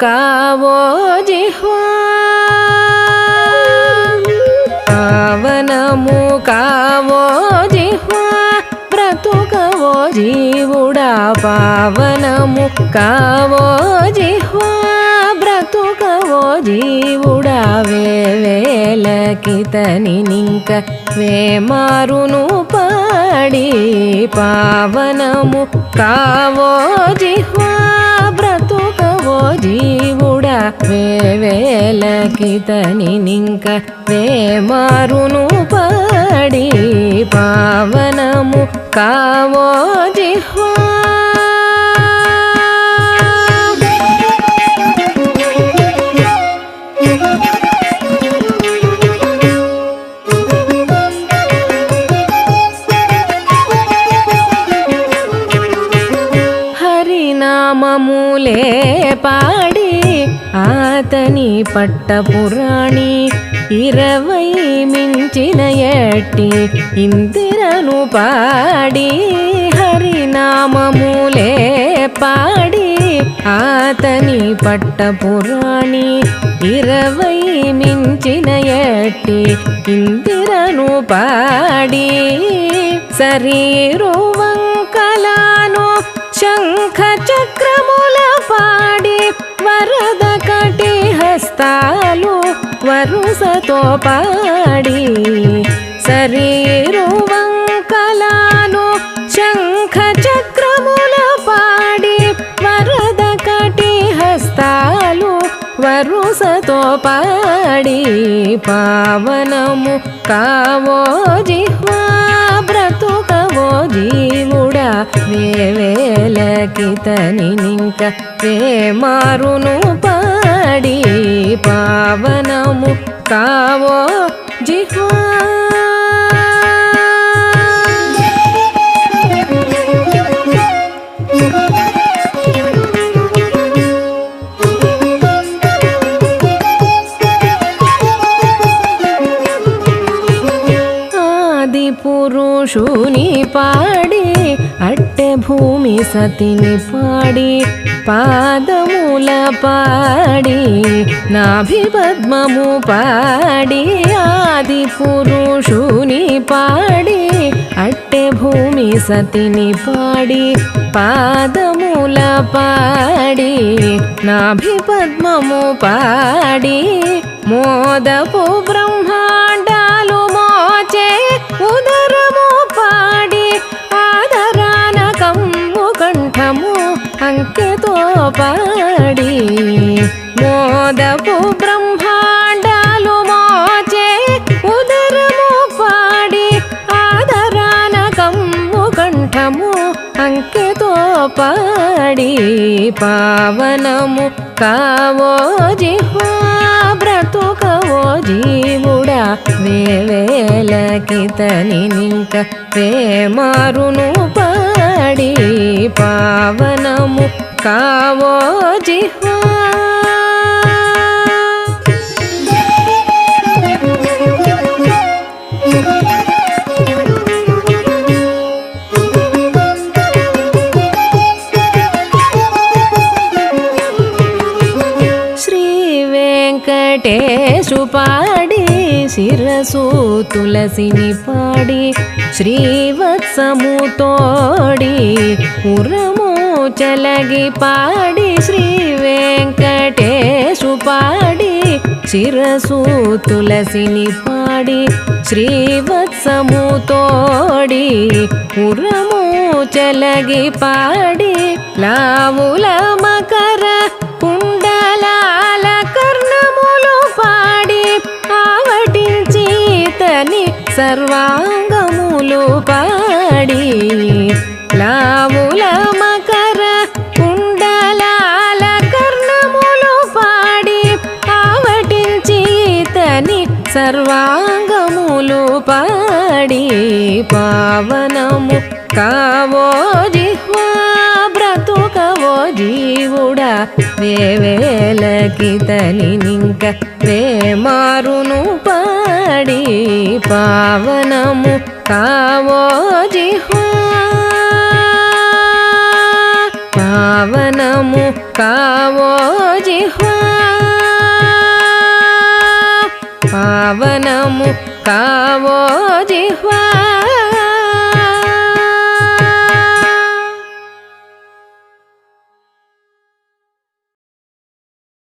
కావో జిహ్వా పావనము కావో జిహ్వా బ్రతుకవో జీవుడా పావనము కావో జిహ్వా బ్రతుకవో జీవుడా వేవేలకితని నింక వేమారును పాడి పావనము కావో జిహ్వా జీవుడ వేవేలకితని నింక వేమారును పాడి పావనము కావో జిహ్వా. హరినామములే పాడి ఆతని పట్టపురాణి ఇరవై మించిన ఎట్టి ఇందిరను పాడి హరినామములే పాడి ఆతని పట్టపురాణి ఇరవై మించిన ఎట్టి ఇందిరను పాడి శరీరువంకలాను శంఖ చక్రముల వరుసతో పాడి శరీరువంకలాను శంఖ చక్రముల పాడి వరద కటి హస్తాలు వరుసతో పాడి పావనము కావో జిహ్వా బ్రతుకవో జీవుడా వేవేలకి వేవేలకితని నింక వేమారును పా పావనము కావో జిహ్వా ఆది పురుషుని పాడి అట్టె భూమి సతిని పాడి పాదముల పాడి నాభిపద్మము పాడి ఆది పురుషుని పాడి అట్టె భూమి సతిని పాడి పాదముల పాడి నాభిపద్మము పాడి మోదపు బ్రహ్మ అంకెతో పాడి మోదపు బ్రహ్మాండాలు మోచే ఉదరము పాడి ఆదరాన కమ్ము కంఠము అంకెతో పాడి పావనము కావో జిహ్వా బ్రతుకవో జీవుడా వేవేలకితని నింక ప్రేమారును పా పాడి పావనము కావో జిహ్వా వెంకటేశు పాడి శిరసు తులసిని పాడి శ్రీవత్సము తోడి ఉరము చలగి పాడి శ్రీ వెంకటేశు పాడి శిరసు తులసిని పాడి శ్రీవత్సము తోడి ఉరము చలగి పాడి లావుల సర్వాంగములు పాడి లావుల మకర కుండలాల కర్ణములు పాడి ఆవటించి తని సర్వాంగములు పాడి పావనము కావో జిహ్వా బ్రతుకవో జీవుడా వేవేలకితని నింక వేమారును మారును పా पावनमु पावनमुक् पावनमु पावनमुक्काव पावनमु पावनमुक्कावाजिहु।